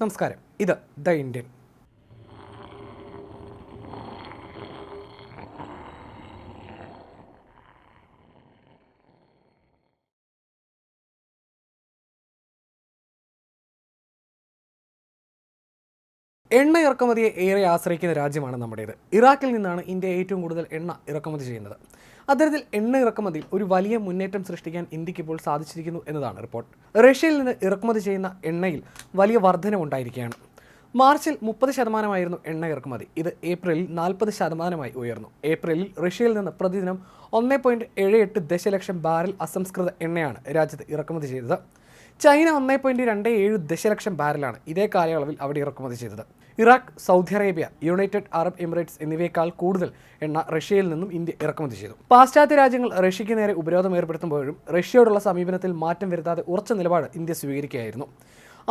നമസ്കാരം. ഇത് the Indian. എണ്ണ ഇറക്കുമതിയെ ഏറെ ആശ്രയിക്കുന്ന രാജ്യമാണ് നമ്മുടേത്. ഇറാഖിൽ നിന്നാണ് ഇന്ത്യ ഏറ്റവും കൂടുതൽ എണ്ണ ഇറക്കുമതി ചെയ്യുന്നത്. അത്തരത്തിൽ എണ്ണ ഇറക്കുമതിയിൽ ഒരു വലിയ മുന്നേറ്റം സൃഷ്ടിക്കാൻ ഇന്ത്യയ്ക്ക് ഇപ്പോൾ സാധിച്ചിരിക്കുന്നു എന്നതാണ് റിപ്പോർട്ട്. റഷ്യയിൽ നിന്ന് ഇറക്കുമതി ചെയ്യുന്ന എണ്ണയിൽ വലിയ വർധനമുണ്ടായിരിക്കുകയാണ് മാർച്ചിൽ മുപ്പത് ശതമാനമായിരുന്നു എണ്ണ ഇറക്കുമതി. ഇത് ഏപ്രിലിൽ നാൽപ്പത് ശതമാനമായി ഉയർന്നു. ഏപ്രിലിൽ റഷ്യയിൽ നിന്ന് പ്രതിദിനം ഒന്നേ പോയിന്റ് ഏഴ് എട്ട് ദശലക്ഷം ബാരൽ അസംസ്കൃത എണ്ണയാണ് രാജ്യത്ത് ഇറക്കുമതി ചെയ്തത്. ചൈന ഒന്നേ പോയിന്റ് രണ്ട് ഏഴ് ദശലക്ഷം ബാരലാണ് ഇതേ കാലയളവിൽ അവിടെ ഇറക്കുമതി ചെയ്തത്. Iraq Saudi Arabia United Arab Emirates എന്നിവയേക്കാൾ കൂടുതൽ എണ്ണ റഷ്യയിൽ നിന്നും ഇന്ത്യ ഇറക്കുമതി ചെയ്തു. പാശ്ചാത്യ രാജ്യങ്ങൾ റഷ്യയ്ക്ക് നേരെ ഉപരോധം ഏർപ്പെടുത്തുമ്പോഴും റഷ്യയോടുള്ള സമീപനത്തിൽ മാറ്റം വരുത്താതെ ഉറച്ച നിലപാട് ഇന്ത്യ സ്വീകരിക്കുകയായിരുന്നു.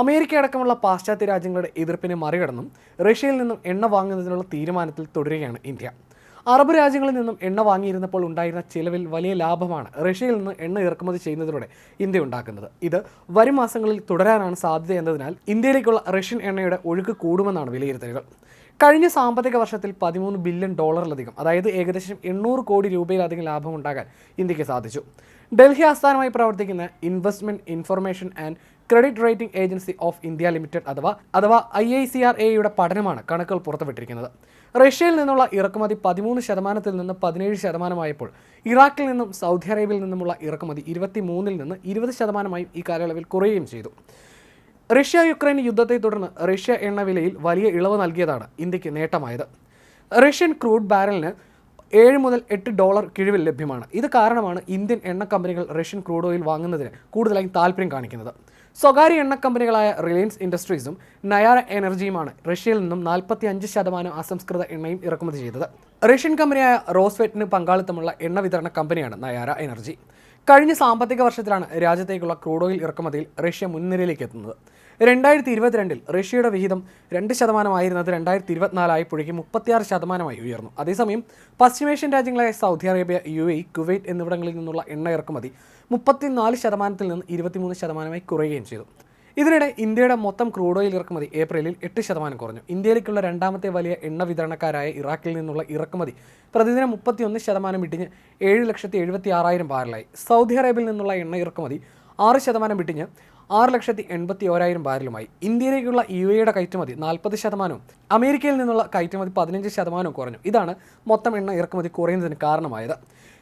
അമേരിക്ക അടക്കമുള്ള പാശ്ചാത്യ രാജ്യങ്ങളുടെ എതിർപ്പിനെ മറികടന്നും റഷ്യയിൽ നിന്നും എണ്ണ വാങ്ങുന്നതിനുള്ള തീരുമാനത്തിൽ തുടരുകയാണ് ഇന്ത്യ. അറബ് രാജ്യങ്ങളിൽ നിന്നും എണ്ണ വാങ്ങിയിരുന്നപ്പോൾ ഉണ്ടായിരുന്ന ചിലവിൽ വലിയ ലാഭമാണ് റഷ്യയിൽ നിന്ന് എണ്ണ ഇറക്കുമതി ചെയ്യുന്നതിലൂടെ ഇന്ത്യ ഉണ്ടാക്കുന്നത്. ഇത് വരും മാസങ്ങളിൽ തുടരാനാണ് സാധ്യത എന്നതിനാൽ ഇന്ത്യയിലേക്കുള്ള റഷ്യൻ എണ്ണയുടെ ഒഴുക്ക് കൂടുമെന്നാണ് വിലയിരുത്തലുകൾ. കഴിഞ്ഞ സാമ്പത്തിക വർഷത്തിൽ പതിമൂന്ന് ബില്യൺ ഡോളറിലധികം അതായത് ഏകദേശം എണ്ണൂറ് കോടി രൂപയിലധികം ലാഭം ഉണ്ടാകാൻ ഇന്ത്യയ്ക്ക് സാധിച്ചു. ഡൽഹി ആസ്ഥാനമായി പ്രവർത്തിക്കുന്ന investment information and credit rating agency of India limited അഥവാ അഥവാ ഐ ഐ സി ആർ എയുടെ പഠനമാണ് കണക്കുകൾ പുറത്തുവിട്ടിരിക്കുന്നത്. റഷ്യയിൽ നിന്നുള്ള ഇറക്കുമതി പതിമൂന്ന് ശതമാനത്തിൽ നിന്ന് പതിനേഴ് ശതമാനമായപ്പോൾ ഇറാഖിൽ നിന്നും സൗദി അറേബ്യയിൽ നിന്നുമുള്ള ഇറക്കുമതി ഇരുപത്തി മൂന്നിൽ നിന്ന് ഇരുപത് ശതമാനമായും ഈ കാലയളവിൽ കുറയുകയും ചെയ്തു. റഷ്യ യുക്രൈൻ യുദ്ധത്തെ തുടർന്ന് റഷ്യ എണ്ണ വിലയിൽ വലിയ ഇളവ് നൽകിയതാണ് ഇന്ത്യയ്ക്ക് നേട്ടമായത്. റഷ്യൻ ക്രൂഡ് ബാരലിന് ഏഴ് മുതൽ എട്ട് ഡോളർ കിഴിവിൽ ലഭ്യമാണ്. ഇത് കാരണമാണ് ഇന്ത്യൻ എണ്ണ കമ്പനികൾ റഷ്യൻ ക്രൂഡ് ഓയിൽ വാങ്ങുന്നതിന് കൂടുതലായും താല്പര്യം കാണിക്കുന്നത്. സ്വകാര്യ എണ്ണ കമ്പനികളായ റിലയൻസ് ഇൻഡസ്ട്രീസും നയാര എനർജിയുമാണ് റഷ്യയിൽ നിന്നും നാൽപ്പത്തി അഞ്ച് ശതമാനം അസംസ്കൃത എണ്ണയും ഇറക്കുമതി ചെയ്തത്. റഷ്യൻ കമ്പനിയായ റോസ്വെറ്റിന് പങ്കാളിത്തമുള്ള എണ്ണ വിതരണ കമ്പനിയാണ് നയാര എനർജി. കഴിഞ്ഞ സാമ്പത്തിക വർഷത്തിലാണ് രാജ്യത്തേക്കുള്ള ക്രൂഡ് ഓയിൽ ഇറക്കുമതിയിൽ റഷ്യ മുൻനിരയിലേക്ക് എത്തുന്നത്. രണ്ടായിരത്തി ഇരുപത്തിരണ്ടിൽ റഷ്യയുടെ വിഹിതം രണ്ട് ശതമാനമായിരുന്നത് രണ്ടായിരത്തി ഇരുപത്തിനാലായപ്പോഴേക്കും മുപ്പത്തിയാറ് ശതമാനമായി ഉയർന്നു. അതേസമയം പശ്ചിമേഷ്യൻ രാജ്യങ്ങളായ Saudi Arabia U A Kuwait എന്നിവിടങ്ങളിൽ നിന്നുള്ള എണ്ണ ഇറക്കുമതി മുപ്പത്തിനാല് ശതമാനത്തിൽ നിന്ന് ഇരുപത്തിമൂന്ന് ശതമാനമായി കുറയുകയും ചെയ്തു. ഇതിനിടെ ഇന്ത്യയുടെ മൊത്തം ക്രൂഡ് ഓയിൽ ഇറക്കുമതി ഏപ്രിലിൽ എട്ട് ശതമാനം കുറഞ്ഞു. ഇന്ത്യയിലേക്കുള്ള രണ്ടാമത്തെ വലിയ എണ്ണ വിതരണക്കാരായ ഇറാഖിൽ നിന്നുള്ള ഇറക്കുമതി പ്രതിദിനം മുപ്പത്തിയൊന്ന് ശതമാനം ഇടിഞ്ഞ് ഏഴ് ലക്ഷത്തി എഴുപത്തി ആറായിരം ബാരലായി. സൗദി അറേബ്യയിൽ നിന്നുള്ള എണ്ണ ഇറക്കുമതി ആറ് ശതമാനം ഇടിഞ്ഞ് ആറ് ലക്ഷത്തി എൺപത്തി ഓരായിരം ബാരലുമായി. ഇന്ത്യയിലേക്കുള്ള യു എയുടെ കയറ്റുമതി നാൽപ്പത് ശതമാനവും. അമേരിക്കയിൽ നിന്നുള്ള കയറ്റുമതി പതിനഞ്ച് ശതമാനവും കുറഞ്ഞു. ഇതാണ് മൊത്തം എണ്ണ ഇറക്കുമതി കുറയുന്നതിന് കാരണമായത്.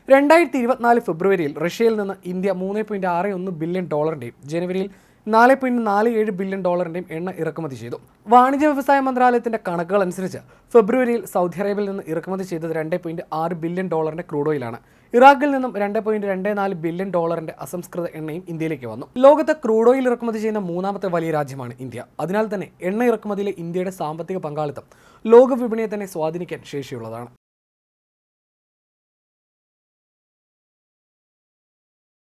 രണ്ടായിരത്തി ഇരുപത്തിനാല് ഫെബ്രുവരിയിൽ റഷ്യയിൽ നിന്ന് ഇന്ത്യ മൂന്ന് പോയിന്റ് ആറ് ഒന്ന് ബില്യൺ ഡോളറിന്റെയും ജനുവരിയിൽ നാല് പോയിന്റ് നാല് ഏഴ് ബില്യൺ ഡോളറിന്റെയും എണ്ണ ഇറക്കുമതി ചെയ്തു. വാണിജ്യ വ്യവസായ മന്ത്രാലയത്തിന്റെ കണക്കുകൾ അനുസരിച്ച് ഫെബ്രുവരിയിൽ സൗദി അറേബ്യയിൽ നിന്ന് ഇറക്കുമതി ചെയ്തത് രണ്ട് പോയിന്റ് ആറ് ബില്യൺ ഡോളറിന്റെ ക്രൂഡ് ഓയിലാണ്. ഇറാഖിൽ നിന്നും രണ്ട് പോയിന്റ് രണ്ട് നാല് ബില്യൺ ഡോളറിന്റെ അസംസ്കൃത എണ്ണയും ഇന്ത്യയിലേക്ക് വന്നു. ലോകത്തെ ക്രൂഡ് ഓയിൽ ഇറക്കുമതി ചെയ്യുന്ന മൂന്നാമത്തെ വലിയ രാജ്യമാണ് ഇന്ത്യ. അതിനാൽ തന്നെ എണ്ണ ഇറക്കുമതിയിലെ ഇന്ത്യയുടെ സാമ്പത്തിക പങ്കാളിത്തം ലോക വിപണിയെ തന്നെ സ്വാധീനിക്കാൻ ശേഷിയുള്ളതാണ്.